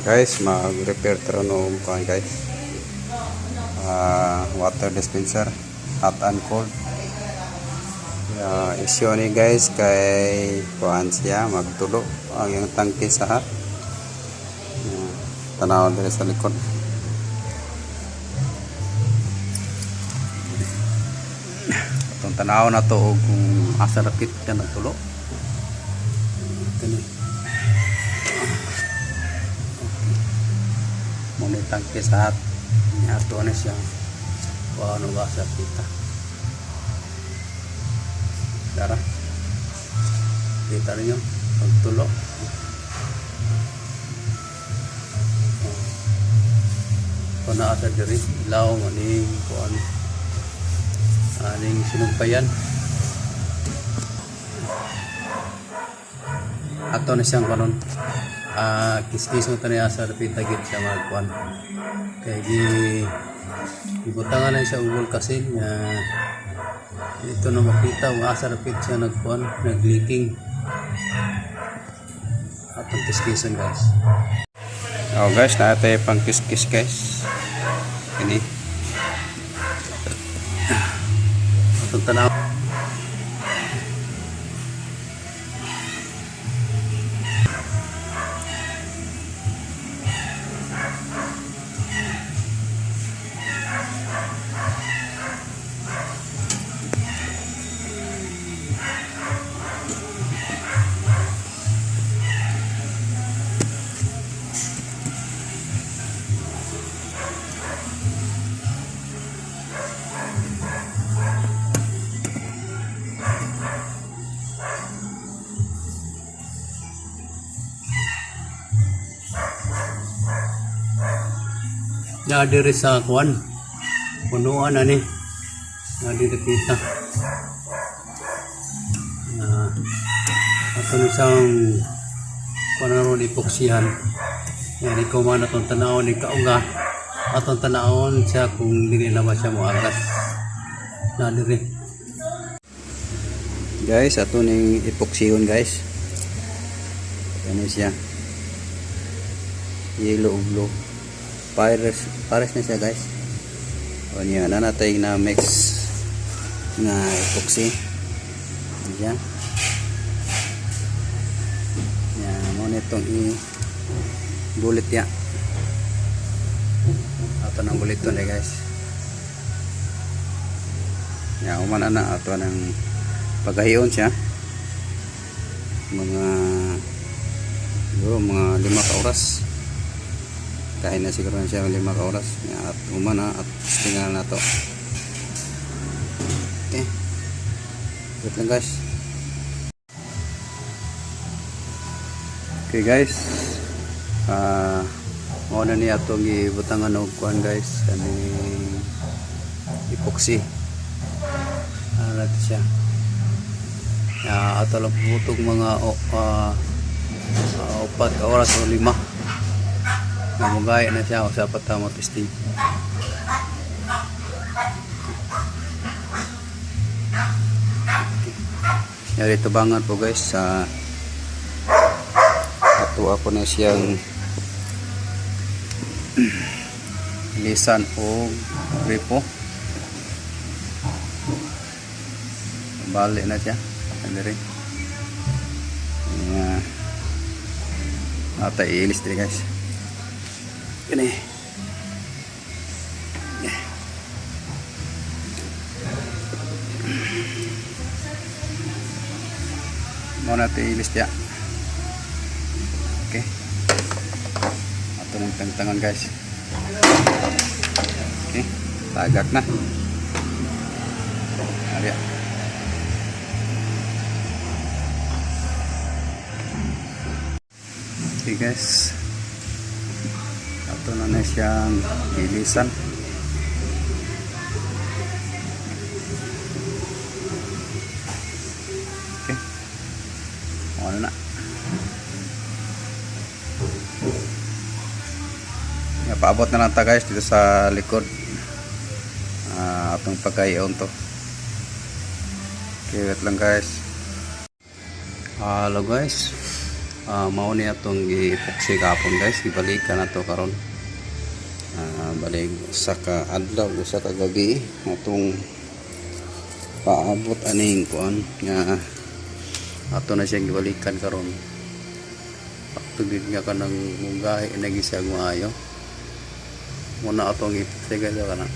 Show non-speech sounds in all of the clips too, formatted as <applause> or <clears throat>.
guys mag-repair taro no kuan guys. Ah, water dispenser hot and cold. Uh, issue ni guys kay kuan siya magtulo ang yung tangke sa hot. Uh, tanaw diri sa likod. Itong tanaw na to og kung asa rapit ka nagtulo. Ito ni Muna tangke sa hat. Ato na siya. Paano ba sa kita? Tara. Kita rin yun. Pagtulo. Kung naa sa diri, ilaw, maning, kuan. Aning sinumpayan. Ato na siyang kanon. Ah, kiskis mo tani asa dapat tagit siya magkuan. Kaya di ibutangan na siya ugol kasi nga ito na makita ang asa dapat siya nagkuan, nagleaking. Atong kiskisan guys. Oh guys, na tayo pang kiskis guys. Ini. Atong tanaw. Na diri sa kuan. Punuan ani. Na diri kita. Na ato ni sang kuan ron ipoksihan. Yan ikaw man atong tanawon ni kaunga. Atong tanawon siya kung dili na ba siya mo agas. Na diri. Guys, ato ning epoksihon guys. Ano siya? Yellow blue. Pares, pares na siya guys. O niya, na natay na mix nga epoxy. Diyan. Yan, mo nitong i bullet ya. Ato ng bullet to na guys. Yan, umana na ato ng paghahiyon siya. Mga siguro mga lima ka oras kain na siguro na siya lima oras. At umana at tingnan na to. Okay. Wait lang guys. Okay guys. Ah uh, na niya itong ibutangan og kuhan guys. Ani epoxy. Ano natin siya? Uh, ato lang puputog mga uh, uh, upat oras o lima namugay na siya sa patamo testing yari tubangan po guys sa ato ako na siyang <clears throat> lisan o gripo balik na siya Andari. Yeah. Ata iilis din guys. Gini. Mau natin ilis dia. Okay. Ato ng tangtangan guys. Okay. Tagak na. Ariya. Okay guys. Ato na na siyang ilisan. Okay. Ano na. Yeah, paabot na lang ta guys dito sa likod. Ah, atong pagkayon to. Okay, wait lang guys. Hello guys. Ah mao ni atong gi-epoxy kapon guys. Gibalikan na to karon. Ah, balik sa ka adlaw sa kagabi atong paabot aning kuan nga ato na siyang gibalikan karon. Pagtugid nga ka ng mugahi nagi siya maayo muna atong epoxy guys kana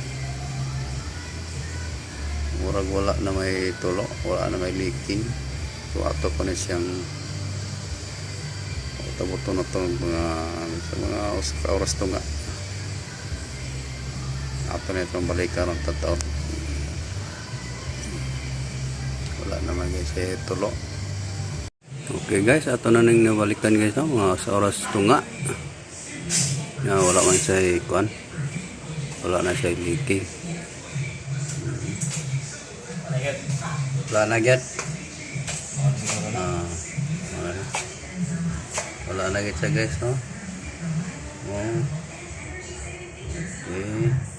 murag wala na may tulo wala na may leaking. So ato ko na siyang tabuto na to mga sa mga os- oras to nga. Ato na itong balikan ng tataw wala naman guys eh tulo. Okay guys ato na nang nabalikan guys no? mga sa oras to nga. Na wala man siya kuan wala na siya leaking. Wala na gyud wala na kita guys no? Oh. okay.